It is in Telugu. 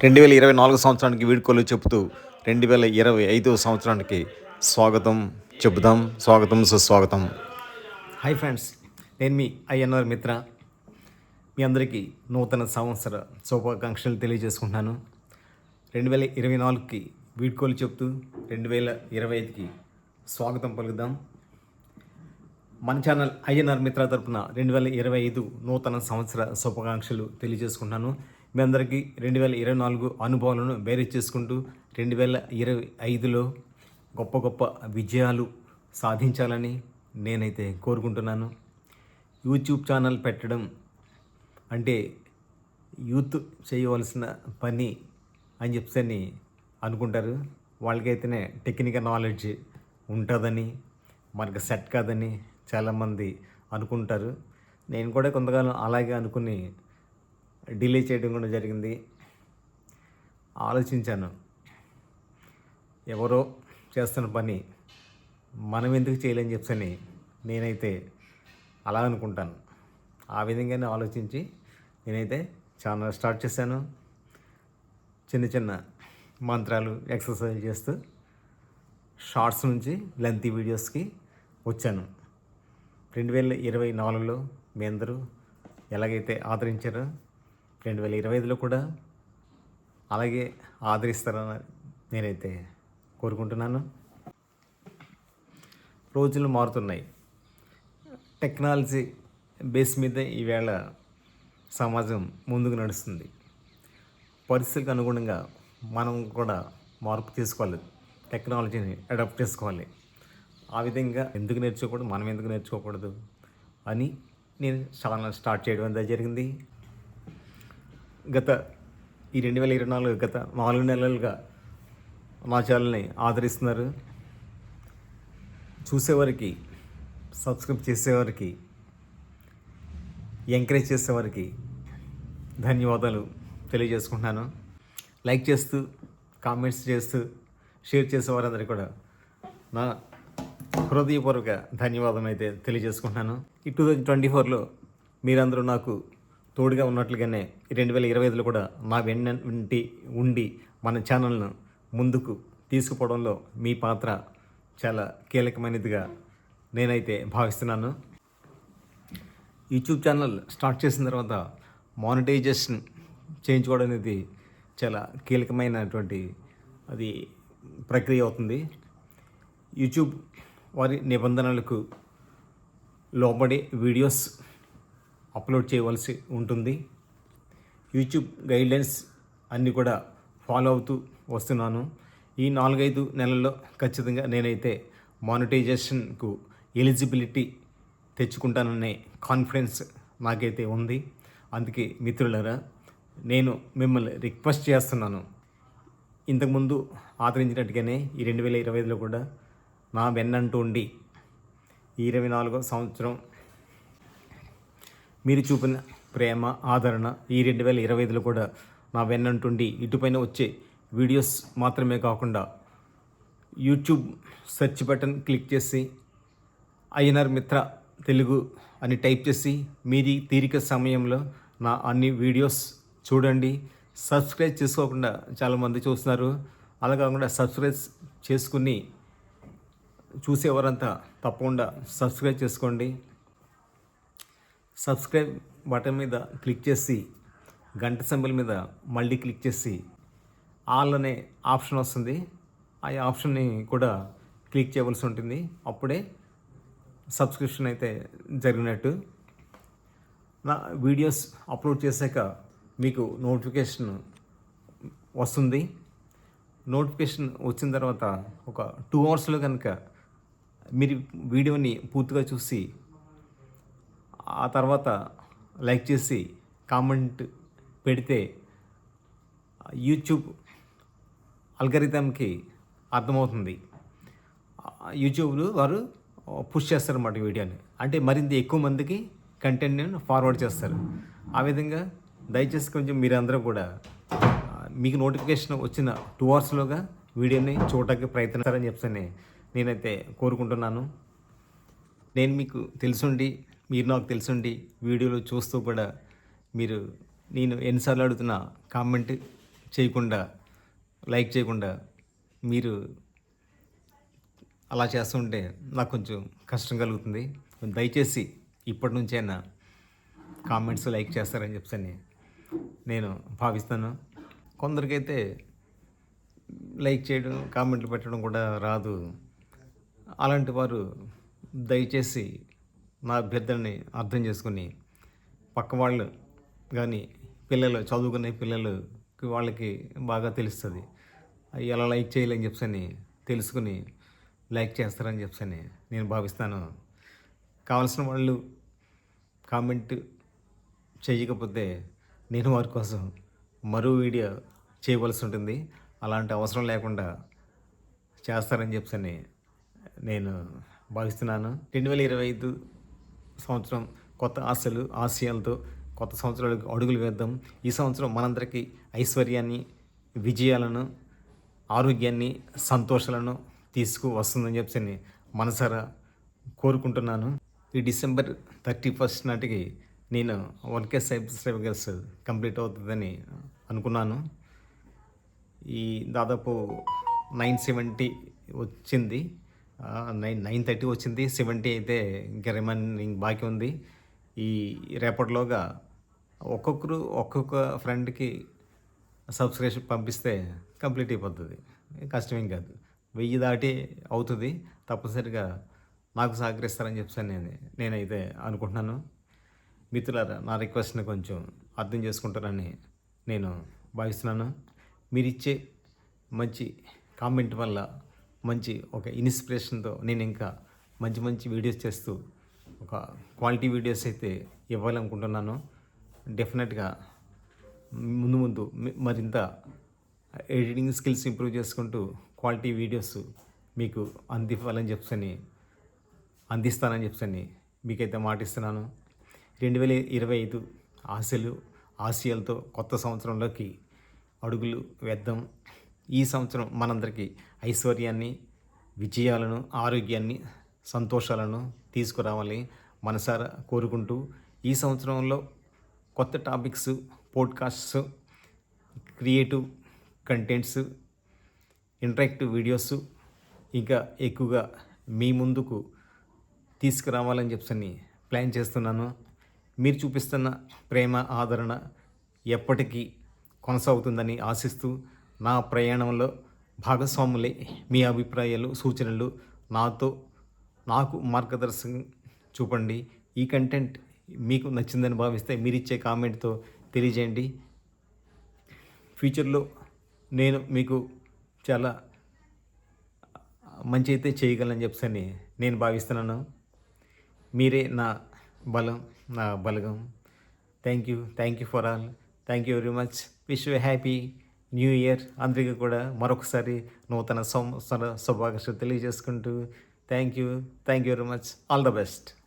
రెండు వేల ఇరవై నాలుగు సంవత్సరానికి వీడ్కోలు చెబుతూ రెండు వేల ఇరవై ఐదు సంవత్సరానికి స్వాగతం చెబుదాం. స్వాగతం సుస్వాగతం. హాయ్ ఫ్రెండ్స్ నేను మీ ఐఎన్ఆర్ మిత్ర. మీ అందరికీ నూతన సంవత్సర శుభాకాంక్షలు తెలియజేసుకుంటున్నాను. రెండు వేల ఇరవై నాలుగుకి వీడ్కోలు చెప్తూ రెండు వేల ఇరవై ఐదుకి స్వాగతం పలుకుదాం. మన ఛానల్ ఐఎన్ఆర్ మిత్ర తరపున రెండు వేల ఇరవై ఐదు నూతన సంవత్సర శుభాకాంక్షలు తెలియజేసుకుంటున్నాను. మీ అందరికీ రెండు వేల ఇరవై నాలుగు అనుభవాలను బేరీ చేసుకుంటూ రెండు వేల ఇరవై ఐదులో గొప్ప గొప్ప విజయాలు సాధించాలని నేనైతే కోరుకుంటున్నాను. యూట్యూబ్ ఛానల్ పెట్టడం అంటే యూత్ చేయవలసిన పని అని చెప్తే అనుకుంటారు. వాళ్ళకైతేనే టెక్నికల్ నాలెడ్జ్ ఉంటుందని మనకు సెట్ కాదని చాలామంది అనుకుంటారు. నేను కూడా కొంతకాలం అలాగే అనుకుని డిలే చేయడం కూడా జరిగింది. ఆలోచించాను. ఎవరో చేస్తున్న పని మనం ఎందుకు చేయలేని చెప్పని నేనైతే అలా అనుకుంటాను. ఆ విధంగానే ఆలోచించి నేనైతే ఛానల్ స్టార్ట్ చేశాను. చిన్న చిన్న మంత్రాలు ఎక్సర్సైజ్ చేస్తూ షార్ట్స్ నుంచి లెంతీ వీడియోస్కి వచ్చాను. రెండు వేల ఇరవై నాలుగులో మీ అందరూ ఎలాగైతే ఆదరించారో రెండు వేల ఇరవై ఐదులో కూడా అలాగే ఆదరిస్తారని నేనైతే కోరుకుంటున్నాను. రోజులు మారుతున్నాయి. టెక్నాలజీ బేస్ మీద ఈవేళ సమాజం ముందుకు నడుస్తుంది. పరిస్థితులకు అనుగుణంగా మనం కూడా మార్పు తీసుకోవాలి. టెక్నాలజీని అడాప్ట్ చేసుకోవాలి. ఆ విధంగా ఎందుకు నేర్చుకోకూడదు? మనం ఎందుకు నేర్చుకోకూడదు? అని నేను ఛానల్ స్టార్ట్ చేయడం అనేది జరిగింది. గత ఈ రెండు వేల ఇరవై నాలుగు గత నాలుగు నెలలుగా మా ఆదరిస్తున్నారు. చూసేవారికి సబ్స్క్రైబ్ చేసేవారికి ఎంకరేజ్ చేసేవారికి ధన్యవాదాలు తెలియజేసుకుంటున్నాను. లైక్ చేస్తూ కామెంట్స్ చేస్తూ షేర్ చేసేవారందరికీ కూడా నా హృదయపూర్వక ధన్యవాదం అయితే తెలియజేసుకుంటున్నాను. ఈ టూ థౌజండ్ ట్వంటీ ఫోర్లో మీరందరూ నాకు తోడుగా ఉన్నట్లుగానే రెండు వేల ఇరవై ఐదులో కూడా మా వెన్న వెన్నంటి ఉండి మన ఛానల్ను ముందుకు తీసుకుపోవడంలో మీ పాత్ర చాలా కీలకమైనదిగా నేనైతే భావిస్తున్నాను. యూట్యూబ్ ఛానల్ స్టార్ట్ చేసిన తర్వాత మానిటైజేషన్ చేయించుకోవడం అనేది చాలా కీలకమైనటువంటి అది ప్రక్రియ అవుతుంది. యూట్యూబ్ వారి నిబంధనలకు లోబడి వీడియోస్ అప్లోడ్ చేయవలసి ఉంటుంది. యూట్యూబ్ గైడ్లైన్స్ అన్నీ కూడా ఫాలో అవుతూ వస్తున్నాను. ఈ నాలుగైదు నెలల్లో ఖచ్చితంగా నేనైతే మానిటైజేషన్కు ఎలిజిబిలిటీ తెచ్చుకుంటాననే కాన్ఫిడెన్స్ నాకైతే ఉంది. అందుకే మిత్రులరా నేను మిమ్మల్ని రిక్వెస్ట్ చేస్తున్నాను. ఇంతకుముందు ఆదరించినట్టుగానే ఈ రెండు వేల ఇరవై ఐదులో కూడా నా వెన్నంటూ ఉండి ఈ ఇరవై నాలుగో సంవత్సరం మీరు చూపిన ప్రేమ ఆదరణ ఈ రెండు వేల ఇరవై ఐదులో కూడా నా వెన్నంటుండి ఇటుపైన వచ్చే వీడియోస్ మాత్రమే కాకుండా యూట్యూబ్ సెర్చ్ బటన్ క్లిక్ చేసి ఐఎన్ఆర్ మిత్ర తెలుగు అని టైప్ చేసి మీది తీరిక సమయంలో నా అన్ని వీడియోస్ చూడండి. సబ్స్క్రైబ్ చేసుకోకుండా చాలామంది చూస్తున్నారు. అలా కాకుండా సబ్స్క్రైబ్ చేసుకుని చూసేవారంతా తప్పకుండా సబ్స్క్రైబ్ చేసుకోండి. సబ్స్క్రైబ్ బటన్ మీద క్లిక్ చేసి గంట సింబల్ మీద మళ్ళీ క్లిక్ చేసి ఆల్ అనే ఆప్షన్ వస్తుంది. ఆ ఆప్షన్ని కూడా క్లిక్ చేయవలసి ఉంటుంది. అప్పుడే సబ్స్క్రిప్షన్ అయితే జరిగినట్టు. నా వీడియోస్ అప్లోడ్ చేశాక మీకు నోటిఫికేషన్ వస్తుంది. నోటిఫికేషన్ వచ్చిన తర్వాత ఒక టూ అవర్స్లో కనుక మీరు వీడియోని పూర్తిగా చూసి ఆ తర్వాత లైక్ చేసి కామెంట్ పెడితే యూట్యూబ్ అల్గరిథంకి అర్థమవుతుంది. యూట్యూబ్లో వారు పుష్ చేస్తారు అన్నమాట వీడియోని. అంటే మరింత ఎక్కువ మందికి కంటెంట్ని ఫార్వర్డ్ చేస్తారు. ఆ విధంగా దయచేసి కొంచెం మీరందరూ కూడా మీకు నోటిఫికేషన్ వచ్చిన టూ అవర్స్లోగా వీడియోని చూడటానికి ప్రయత్నిస్తారని చెప్పని నేనైతే కోరుకుంటున్నాను. నేను మీకు తెలుసుండి మీరు నాకు తెలుసుండి వీడియోలు చూస్తూ కూడా మీరు నేను ఎన్నిసార్లు అడుగుతున్నా కామెంట్ చేయకుండా లైక్ చేయకుండా మీరు అలా చేస్తుంటే నాకు కొంచెం కష్టం కలుగుతుంది. దయచేసి ఇప్పటి నుంచైనా కామెంట్స్ లైక్ చేస్తారని చెప్పని నేను భావిస్తాను. కొందరికైతే లైక్ చేయడం కామెంట్లు పెట్టడం కూడా రాదు. అలాంటి వారు దయచేసి నా అభ్యర్థనని అర్థం చేసుకుని పక్క వాళ్ళు కానీ పిల్లలు చదువుకునే పిల్లలకి వాళ్ళకి బాగా తెలుస్తుంది. ఎలా లైక్ చేయాలని చెప్పని తెలుసుకుని లైక్ చేస్తారని చెప్పని నేను భావిస్తాను. కావాల్సిన వాళ్ళు కామెంట్ చేయకపోతే నేను వారి కోసం మరో వీడియో చేయవలసి ఉంటుంది. అలాంటి అవసరం లేకుండా చేస్తారని చెప్పని నేను భావిస్తున్నాను. రెండు వేల ఇరవై ఐదు సంవత్సరం కొత్త ఆశలు ఆశయాలతో కొత్త సంవత్సరాలకు అడుగులు వేద్దాం. ఈ సంవత్సరం మనందరికీ ఐశ్వర్యాన్ని విజయాలను ఆరోగ్యాన్ని సంతోషాలను తీసుకు వస్తుందని చెప్పి మనసారా కోరుకుంటున్నాను. ఈ డిసెంబర్ థర్టీ ఫస్ట్ నాటికి నేను వన్ కే సబ్స్క్రైబర్స్ కంప్లీట్ అవుతుందని అనుకున్నాను. ఈ దాదాపు నైన్ సెవెంటీ వచ్చింది. నైన్ నైన్ థర్టీ వచ్చింది. సెవెంటీ అయితే ఇంకా రిమైనింగ్ బాకీ ఉంది. ఈ రేపటిలోగా ఒక్కొక్కరు ఒక్కొక్క ఫ్రెండ్కి సబ్స్క్రిప్షన్ పంపిస్తే కంప్లీట్ అయిపోతుంది. కష్టమేం కాదు. వెయ్యి దాటి అవుతుంది. తప్పనిసరిగా నాకు సహకరిస్తారని చెప్పాను నేను నేనైతే అనుకుంటున్నాను. మిత్రులారా నా రిక్వెస్ట్ని కొంచెం అర్థం చేసుకుంటారని నేను భావిస్తున్నాను. మీరిచ్చే మంచి కామెంట్ వల్ల మంచి ఒక ఇన్స్పిరేషన్తో నేను ఇంకా మంచి మంచి వీడియోస్ చేస్తూ ఒక క్వాలిటీ వీడియోస్ అయితే ఇవ్వాలనుకుంటున్నాను. డెఫినెట్గా ముందు ముందు మరింత ఎడిటింగ్ స్కిల్స్ ఇంప్రూవ్ చేసుకుంటూ క్వాలిటీ వీడియోస్ మీకు అందివ్వాలని చెప్పని అందిస్తానని చెప్పని మీకైతే మాటిస్తున్నాను. రెండు వేల ఇరవై ఐదు ఆశలు ఆశయాలతో కొత్త సంవత్సరంలోకి అడుగులు వేద్దాం. ఈ సంవత్సరం మనందరికీ ఐశ్వర్యాన్ని విజయాలను ఆరోగ్యాన్ని సంతోషాలను తీసుకురావాలి మనసారా కోరుకుంటూ ఈ సంవత్సరంలో కొత్త topics podcasts creative contents interactive videos ఇంకా ఎక్కువగా మీ ముందుకు తీసుకురావాలని చెప్పని ప్లాన్ చేస్తున్నాను. మీరు చూపిస్తున్న ప్రేమ ఆదరణ ఎప్పటికీ కొనసాగుతుందని ఆశిస్తూ నా ప్రయాణంలో భాగస్వాములే మీ అభిప్రాయాలు సూచనలు నాతో నాకు మార్గదర్శకం చూపండి. ఈ కంటెంట్ మీకు నచ్చిందని భావిస్తే మీరు ఇచ్చే కామెంట్తో తెలియజేయండి. ఫ్యూచర్లో నేను మీకు చాలా మంచి అయితే చేయగలని చెప్పని నేను భావిస్తున్నాను. మీరే నా బలం నా బలగం. Thank you thank you for all. Thank you very much. Wish you happy new year అందరికీ కూడా మరొకసారి నూతన సంవత్సర శుభాకాంక్షలు తెలియజేసుకుంటూ thank you. Thank you very much. All the best.